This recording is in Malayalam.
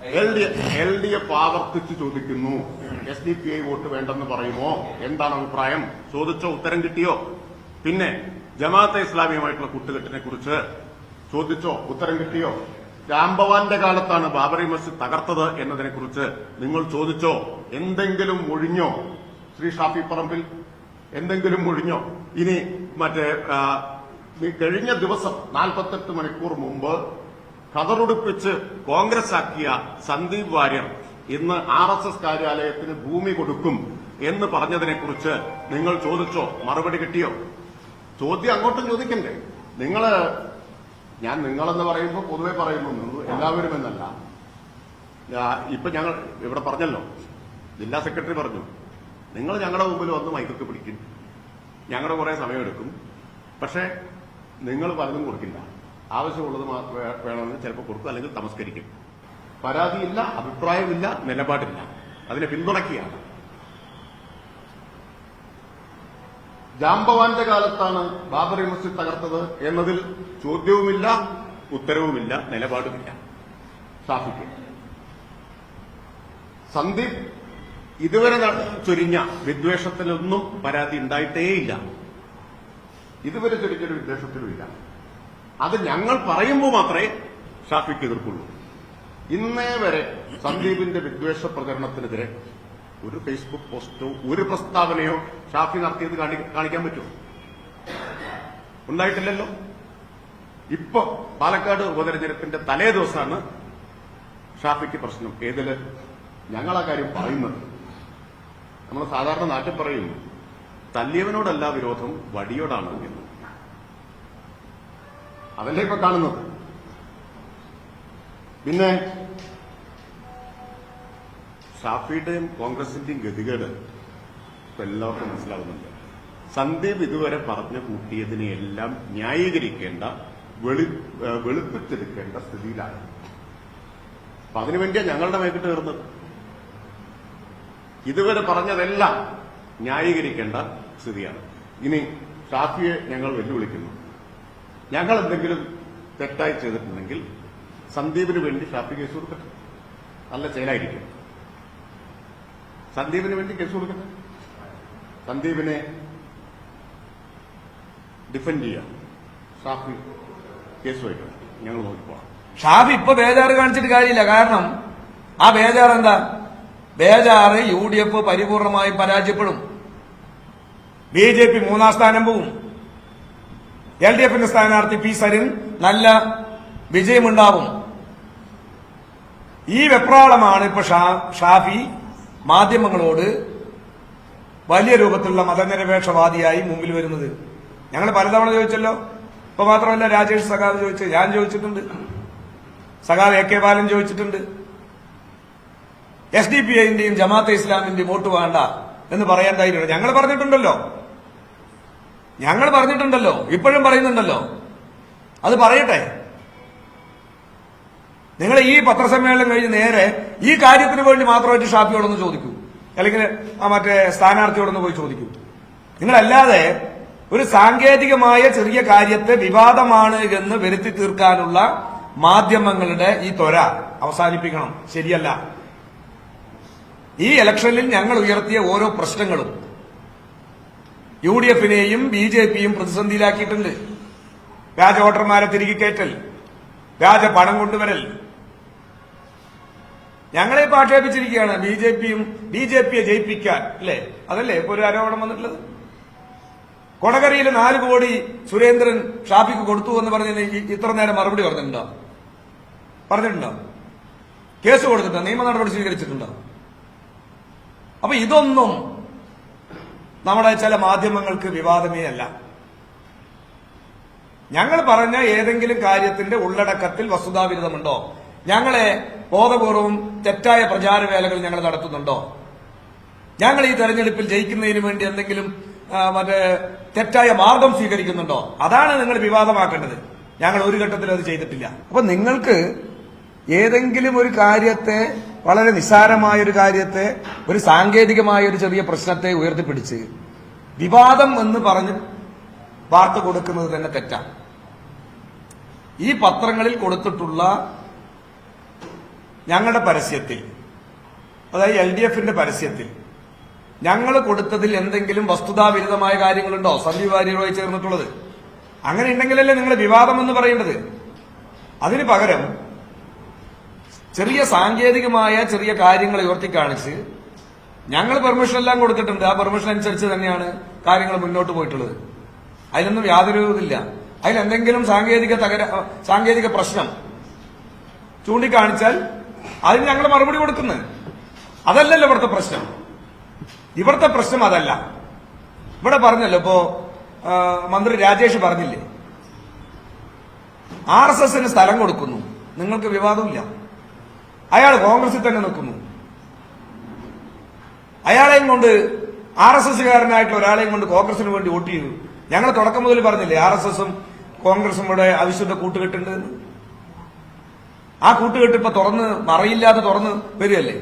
L D L D F ആവർത്തിച്ച് ചോദിക്കുന്നു. S D P I vote വേണ്ടെന്ന് പറയുമോ? എന്താണ് അഭിപ്രായം? ചോദിച്ചോ ഉത്തരം കിട്ടിയോ? പിന്നെ ജമാഅത്തെ ഇസ്ലാമിയുമായിട്ടുള്ള കൂട്ടുകെട്ടിനെ കുറിച്ച് ചോദിച്ചോ ഉത്തരം കിട്ടിയോ? രാംഭവാന്റെ കാലത്താണ് ബാബറി മസ്ജിദ് തകർത്തത് എന്നതിനെ കുറിച്ച് നിങ്ങൾ ചോദിച്ചോ? എന്തെങ്കിലും ഒഴിഞ്ഞോ? ശ്രീ ഷാഫി പറമ്പിൽ എന്തെങ്കിലും ഒഴിഞ്ഞോ? ഇനി മറ്റേ കഴിഞ്ഞ ദിവസം നാൽപ്പത്തെട്ട് മണിക്കൂർ മുമ്പ് കതറുടുപ്പിച്ച് കോൺഗ്രസ് ആക്കിയ സന്ദീപ് വാര്യർ ഇന്ന് ആർ എസ് എസ് കാര്യാലയത്തിന് ഭൂമി കൊടുക്കും എന്ന് പറഞ്ഞതിനെക്കുറിച്ച് നിങ്ങൾ ചോദിച്ചോ? മറുപടി കിട്ടിയോ? ചോദ്യം അങ്ങോട്ടും ചോദിക്കണ്ടേ. നിങ്ങൾ ഞാൻ നിങ്ങളെന്ന് പറയുമ്പോൾ പൊതുവെ പറയുന്നു. എല്ലാവരും എന്നല്ല. ഇപ്പൊ ഞങ്ങൾ ഇവിടെ പറഞ്ഞല്ലോ. ജില്ലാ സെക്രട്ടറി പറഞ്ഞു നിങ്ങൾ ഞങ്ങളുടെ മുമ്പിൽ വന്ന് മൈക്കൊക്കെ പിടിക്കും. ഞങ്ങളുടെ കുറെ സമയമെടുക്കും പക്ഷേ നിങ്ങൾ പലതും കൊടുക്കില്ല. ആവശ്യമുള്ളത് വേണമെന്ന് ചിലപ്പോൾ കൊടുക്കും അല്ലെങ്കിൽ തമസ്കരിക്കും. പരാതിയില്ല അഭിപ്രായമില്ല നിലപാടില്ല. അതിനെ പിന്തുണയ്ക്കുകയാണ്. ജാംബവാന്റെ കാലത്താണ് ബാബറി മസ്ജിദ് തകർത്തത് എന്നതിൽ ചോദ്യവുമില്ല ഉത്തരവുമില്ല നിലപാടുമില്ല. ഷാഫിക്ക് സന്ദീപ് ഇതുവരെ ചൊരിഞ്ഞ വിദ്വേഷത്തിലൊന്നും പരാതി ഉണ്ടായിട്ടേയില്ല. ഇതുവരെ ചൊരിഞ്ഞൊരു വിദ്വേഷത്തിലുമില്ല. അത് ഞങ്ങൾ പറയുമ്പോൾ മാത്രമേ ഷാഫിക്ക് എതിർക്കുള്ളൂ ഇന്നേ വരെ സന്ദീപിന്റെ വിദ്വേഷ പ്രചരണത്തിനെതിരെ ഒരു ഫേസ്ബുക്ക് പോസ്റ്റോ ഒരു പ്രസ്താവനയോ ഷാഫി നടത്തിയത് കാണിക്കാൻ പറ്റുമോ? ഉണ്ടായിട്ടില്ലല്ലോ. ഇപ്പോ പാലക്കാട് ഉപതെരഞ്ഞെടുപ്പിന്റെ തലേ ദിവസമാണ് ഷാഫിക്ക് പ്രശ്നം. ഏതിൽ ഞങ്ങൾ ആ കാര്യം പറയുന്നത്. നമ്മൾ സാധാരണ നാട്ടിൽ പറയും തല്ലിയവനോടല്ല വിരോധം വടിയോടാണ് എന്ന്. അതല്ലേ ഇപ്പൊ കാണുന്നത്. പിന്നെ ഷാഫിയുടെയും കോൺഗ്രസിന്റെയും ഗതികേട് ഇപ്പൊ എല്ലാവർക്കും മനസ്സിലാവുന്നുണ്ട്. സന്ദീപ് ഇതുവരെ പറഞ്ഞു കൂട്ടിയതിനെയെല്ലാം ന്യായീകരിക്കേണ്ട വെളി വെളുപ്പിച്ചെടുക്കേണ്ട സ്ഥിതിയിലാണ്. അപ്പൊ അതിനുവേണ്ടിയാ ഞങ്ങളുടെ മേക്കിട്ട് കയറുന്നത്. ഇതുവരെ പറഞ്ഞതെല്ലാം ന്യായീകരിക്കേണ്ട സ്ഥിതിയാണ്. ഇനി ഷാഫിയെ ഞങ്ങൾ വെല്ലുവിളിക്കുന്നു. ഞങ്ങൾ എന്തെങ്കിലും തെറ്റായി ചെയ്തിട്ടുണ്ടെങ്കിൽ സന്ദീപിന് വേണ്ടി ഷാപ്പി കേസ് കൊടുക്കട്ടെ. നല്ല செயലായിരിക്കും സന്ദീപിന് വേണ്ടി കേസ് കൊടുക്കട്ടെ. സന്ദീപിനെ ഡിഫെൻഡ് ചെയ്യാം. ഷാഫി കേസ് വയ്ക്കണം. ഞങ്ങൾ നോക്കിപ്പോണം ഷാഫി ഇപ്പൊ ബേജാറ് കാണിച്ചിട്ട് കാര്യമില്ല. കാരണം ആ ബേജാർ എന്താ? ബേജാറ് യു ഡി എഫ് പരിപൂർണമായി പരാജയപ്പെടും. ബി ജെ പി മൂന്നാം സ്ഥാനം പോവും. എൽ ഡി എഫിന്റെ സ്ഥാനാർത്ഥി പി സരിൻ നല്ല വിജയമുണ്ടാവും. ഈ വെപ്രാളമാണ് ഇപ്പൊ ഷാഫി മാധ്യമങ്ങളോട് വലിയ രൂപത്തിലുള്ള മതനിരപേക്ഷവാദിയായി മുമ്പിൽ വരുന്നത്. ഞങ്ങൾ പലതവണ ചോദിച്ചല്ലോ. ഇപ്പൊ മാത്രമല്ല രാജേഷ് സഖാവ് ചോദിച്ചു. ഞാൻ ചോദിച്ചിട്ടുണ്ട്. സഖാവ് എ കെ ബാലൻ ചോദിച്ചിട്ടുണ്ട്. എസ് ഡി പി ഐന്റെയും ജമാഅത്തെ ഇസ്ലാമിന്റെയും വോട്ട് വേണ്ട എന്ന് പറയാൻ ധൈര്യമുണ്ട്. ഞങ്ങൾ പറഞ്ഞിട്ടുണ്ടല്ലോ. ഞങ്ങൾ പറഞ്ഞിട്ടുണ്ടല്ലോ ഇപ്പോഴും പറയുന്നുണ്ടല്ലോ. അത് പറയട്ടെ. നിങ്ങൾ ഈ പത്രസമ്മേളനം കഴിഞ്ഞ് നേരെ ഈ കാര്യത്തിന് വേണ്ടി മാത്രമായിട്ട് ഷാഫിയോടൊന്ന് ചോദിക്കൂ. അല്ലെങ്കിൽ ആ മറ്റേ സ്ഥാനാർത്ഥിയോടൊന്ന് പോയി ചോദിക്കൂ. നിങ്ങളല്ലാതെ ഒരു സാങ്കേതികമായ ചെറിയ കാര്യത്തെ വിവാദമാണ് എന്ന് വരുത്തി തീർക്കാനുള്ള മാധ്യമങ്ങളുടെ ഈ ത്വര അവസാനിപ്പിക്കണം. ശരിയല്ല. ഈ ഇലക്ഷനിൽ ഞങ്ങൾ ഉയർത്തിയ ഓരോ പ്രശ്നങ്ങളും യു ഡി എഫിനെയും ബി ജെ പിയും പ്രതിസന്ധിയിലാക്കിയിട്ടുണ്ട്. വ്യാജ വോട്ടർമാരെ തിരികെ കയറ്റൽ വ്യാജ പണം കൊണ്ടുവരൽ. ഞങ്ങളെ ഇപ്പൊ ആക്ഷേപിച്ചിരിക്കുകയാണ് ബി ജെ പിയും ബി ജെ പിയെ ജയിപ്പിക്കാൻ അല്ലേ? അതല്ലേ ഇപ്പൊ ഒരു ആരോപണം വന്നിട്ടുള്ളത്? കൊടകരയിൽ നാല് കോടി സുരേന്ദ്രൻ ഷാഫിക്ക് കൊടുത്തു എന്ന് പറഞ്ഞ ഇത്ര നേരം മറുപടി പറഞ്ഞിട്ടുണ്ടോ? പറഞ്ഞിട്ടുണ്ടോ? കേസ് കൊടുത്തിട്ടുണ്ടോ? നിയമ നടപടി സ്വീകരിച്ചിട്ടുണ്ടോ? അപ്പൊ ഇതൊന്നും നമ്മുടെ ചില മാധ്യമങ്ങൾക്ക് വിവാദമേ അല്ല. ഞങ്ങൾ പറഞ്ഞ ഏതെങ്കിലും കാര്യത്തിന്റെ ഉള്ളടക്കത്തിൽ വസ്തുതാവിരുദ്ധമുണ്ടോ? ഞങ്ങളെ ബോധപൂർവം തെറ്റായ പ്രചാരവേലകൾ ഞങ്ങൾ നടത്തുന്നുണ്ടോ? ഞങ്ങൾ ഈ തെരഞ്ഞെടുപ്പിൽ ജയിക്കുന്നതിന് വേണ്ടി എന്തെങ്കിലും മറ്റേ തെറ്റായ മാർഗം സ്വീകരിക്കുന്നുണ്ടോ? അതാണ് നിങ്ങൾ വിവാദമാക്കേണ്ടത്. ഞങ്ങൾ ഒരു ഘട്ടത്തിൽ അത് ചെയ്തിട്ടില്ല. അപ്പൊ നിങ്ങൾക്ക് ഏതെങ്കിലും ഒരു കാര്യത്തെ വളരെ നിസ്സാരമായ ഒരു കാര്യത്തെ ഒരു സാങ്കേതികമായ ഒരു ചെറിയ പ്രശ്നത്തെ ഉയർത്തിപ്പിടിച്ച് വിവാദം എന്ന് പറഞ്ഞ് വാർത്ത കൊടുക്കുന്നത് തന്നെ തെറ്റാണ് ഈ പത്രങ്ങളിൽ കൊടുത്തിട്ടുള്ള ഞങ്ങളുടെ പരസ്യത്തിൽ അതായത് എൽ ഡി എഫിന്റെ പരസ്യത്തിൽ ഞങ്ങൾ കൊടുത്തതിൽ എന്തെങ്കിലും വസ്തുതാവിരുദ്ധമായ കാര്യങ്ങളുണ്ടോ? സന്ദീപ് വാര്യരുമായി ചേർന്നിട്ടുള്ളത്. അങ്ങനെ ഉണ്ടെങ്കിലല്ലേ നിങ്ങൾ വിവാദം എന്ന് പറയേണ്ടത്. അതിന് പകരം ചെറിയ സാങ്കേതികമായ ചെറിയ കാര്യങ്ങൾ ഉയർത്തി കാണിച്ച് ഞങ്ങൾ പെർമിഷൻ എല്ലാം കൊടുത്തിട്ടുണ്ട്. ആ പെർമിഷൻ അനുസരിച്ച് തന്നെയാണ് കാര്യങ്ങൾ മുന്നോട്ട് പോയിട്ടുള്ളത്. അതിലൊന്നും യാതൊരു ഇതില്ല. അതിലെന്തെങ്കിലും സാങ്കേതിക തകര സാങ്കേതിക പ്രശ്നം ചൂണ്ടിക്കാണിച്ചാൽ അതിന് ഞങ്ങൾ മറുപടി കൊടുക്കുന്നത് അതല്ലല്ലോ ഇവിടുത്തെ പ്രശ്നം. ഇവിടുത്തെ പ്രശ്നം അതല്ല. ഇവിടെ പറഞ്ഞല്ലോ ഇപ്പോ മന്ത്രി രാജേഷ് പറഞ്ഞില്ലേ? ആർ എസ് എസിന് സ്ഥലം കൊടുക്കുന്നു. നിങ്ങൾക്ക് വിവാദമില്ല. അയാൾ കോൺഗ്രസിൽ തന്നെ നിൽക്കുന്നു. അയാളെയും കൊണ്ട് ആർ എസ് എസ്സുകാരനായിട്ടുള്ള ഒരാളെയും കൊണ്ട് കോൺഗ്രസിന് വേണ്ടി വോട്ട് ചെയ്തു. ഞങ്ങൾ തുടക്കം മുതൽ പറഞ്ഞില്ലേ ആർ എസ് എസും കോൺഗ്രസും ഇവിടെ അവിശുദ്ധ കൂട്ടുകെട്ടുണ്ട് ആ കൂട്ടുകെട്ട് ഇപ്പൊ തുറന്ന് മറയില്ലാതെ തുറന്ന് വരികയല്ലേ?